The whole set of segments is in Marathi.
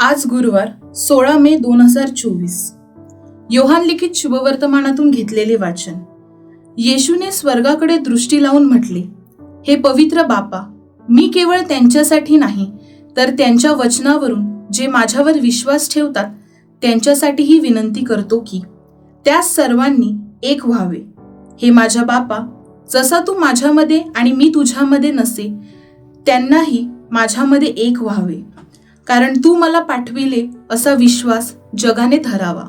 आज गुरुवार सोळा मे दोन हजार चोवीस. योहान लिखित शुभवर्तमानातून घेतलेले वाचन. येशूने स्वर्गाकडे दृष्टी लावून म्हटले हे पवित्र बापा मी केवळ त्यांच्यासाठी नाही तर त्यांच्या वचनावरून जे माझ्यावर विश्वास ठेवतात त्यांच्यासाठीही विनंती करतो की त्या सर्वांनी एक व्हावे. हे माझ्या बापा जसा तू माझ्यामध्ये आणि मी तुझ्यामध्ये नसे त्यांनाही माझ्यामध्ये एक व्हावे. कारण तू मला पाठविले असा विश्वास जगाने धरावा.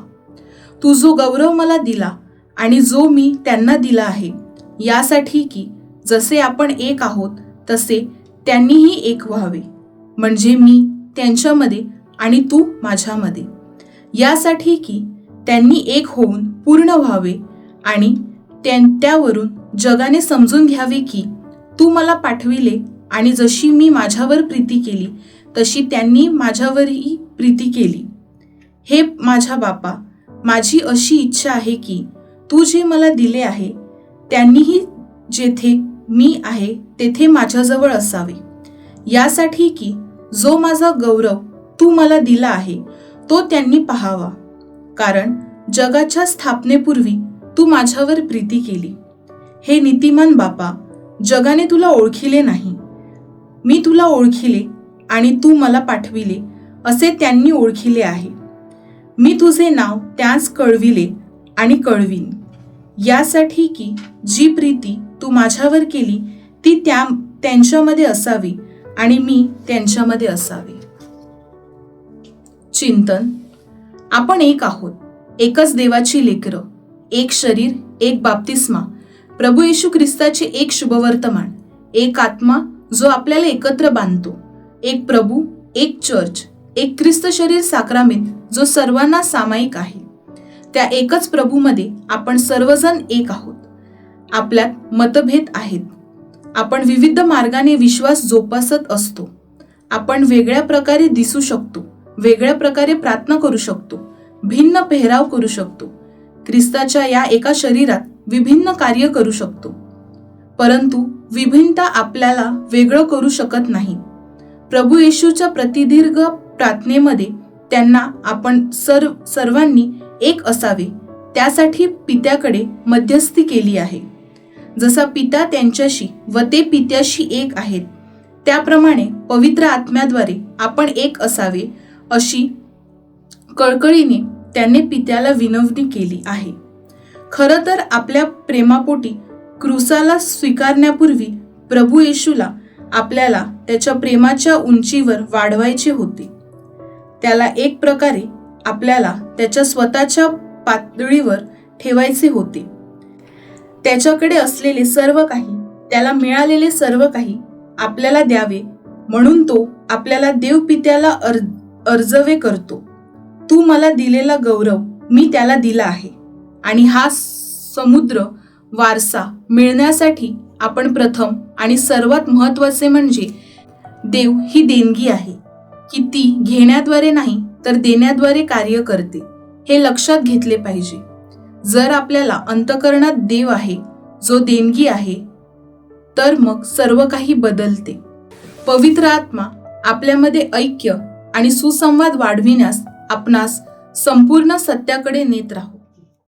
तू जो गौरव मला दिला आणि जो मी त्यांना दिला आहे यासाठी की जसे आपण एक आहोत तसे त्यांनीही एक व्हावे. म्हणजे मी त्यांच्यामध्ये आणि तू माझ्यामध्ये. यासाठी की त्यांनी एक होऊन पूर्ण व्हावे आणि त्यां- त्यावरून जगाने समजून घ्यावे की तू मला पाठविले आणि जशी मी माझ्यावर प्रीती केली तशी त्यांनी माझ्यावरही प्रीती केली. हे माझ्या बापा माझी अशी इच्छा आहे की तू जे मला दिले आहे त्यांनीही जेथे मी आहे तेथे माझ्याजवळ असावे. यासाठी की जो माझा गौरव तू मला दिला आहे तो त्यांनी पाहावा. कारण जगाच्या स्थापनेपूर्वी तू माझ्यावर प्रीती केली. हे नीतिमान बापा जगाने तुला ओळखिले नाही. मी तुला ओळखिले आणि तू मला पाठविले असे त्यांनी ओळखिले आहे. मी तुझे नाव त्याच कळविले आणि कळवीन. यासाठी की जी प्रीती तू माझ्यावर केली ती त्या त्यांच्यामध्ये असावी आणि मी त्यांच्यामध्ये असावे. चिंतन. आपण एक आहोत एकच देवाची लेकरं एक शरीर एक बाप्तिस्मा. प्रभू येशू ख्रिस्ताचे एक शुभवर्तमान एक आत्मा जो आपल्याला एकत्र बांधतो. एक प्रभू एक चर्च एक ख्रिस्त शरीर साक्रामित जो सर्वांना सामायिक आहे. त्या एकच प्रभूमध्ये आपण सर्वजण एक आहोत. आपल्यात मतभेद आहेत. आपण विविध मार्गाने विश्वास जोपासत असतो. आपण वेगळ्या प्रकारे दिसू शकतो वेगळ्या प्रकारे प्रार्थना करू शकतो भिन्न पेहराव करू शकतो. ख्रिस्ताच्या या एका शरीरात विभिन्न कार्य करू शकतो. परंतु विभिन्नता आपल्याला वेगळं करू शकत नाही. प्रभू येशूच्या प्रतिदीर्घ प्रार्थनेमध्ये त्यांना आपण सर्व सर्वांनी एक असावे त्यासाठी पित्याकडे मध्यस्थी केली आहे. जसा पिता त्यांच्याशी व ते पित्याशी एक आहेत त्याप्रमाणे पवित्र आत्म्याद्वारे आपण एक असावे अशी कळकळीने त्याने पित्याला विनवणी केली आहे. खरं तर आपल्या प्रेमापोटी क्रुसाला स्वीकारण्यापूर्वी प्रभू येशूला आपल्याला त्याच्या प्रेमाच्या उंचीवर वाढवायचे होते. त्याला एक प्रकारे आपल्याला त्याच्या स्वतःच्या पातळीवर ठेवायचे होते. त्याच्याकडे असलेले सर्व काही त्याला मिळालेले सर्व काही आपल्याला द्यावे म्हणून तो आपल्याला देवपित्याला अर् अर्जवे करतो. तू मला दिलेला गौरव मी त्याला दिला आहे आणि हा समुद्र वारसा मिळण्यासाठी आपण प्रथम आणि सर्वात महत्त्वाचे म्हणजे देव ही देणगी आहे की ती घेण्याद्वारे नाही तर देण्याद्वारे कार्य करते हे लक्षात घेतले पाहिजे. जर आपल्याला अंतकरणात देव आहे जो देणगी आहे तर मग सर्व काही बदलते. पवित्र आत्मा आपल्यामध्ये ऐक्य आणि सुसंवाद वाढविण्यास आपणास संपूर्ण सत्याकडे नेत राहू.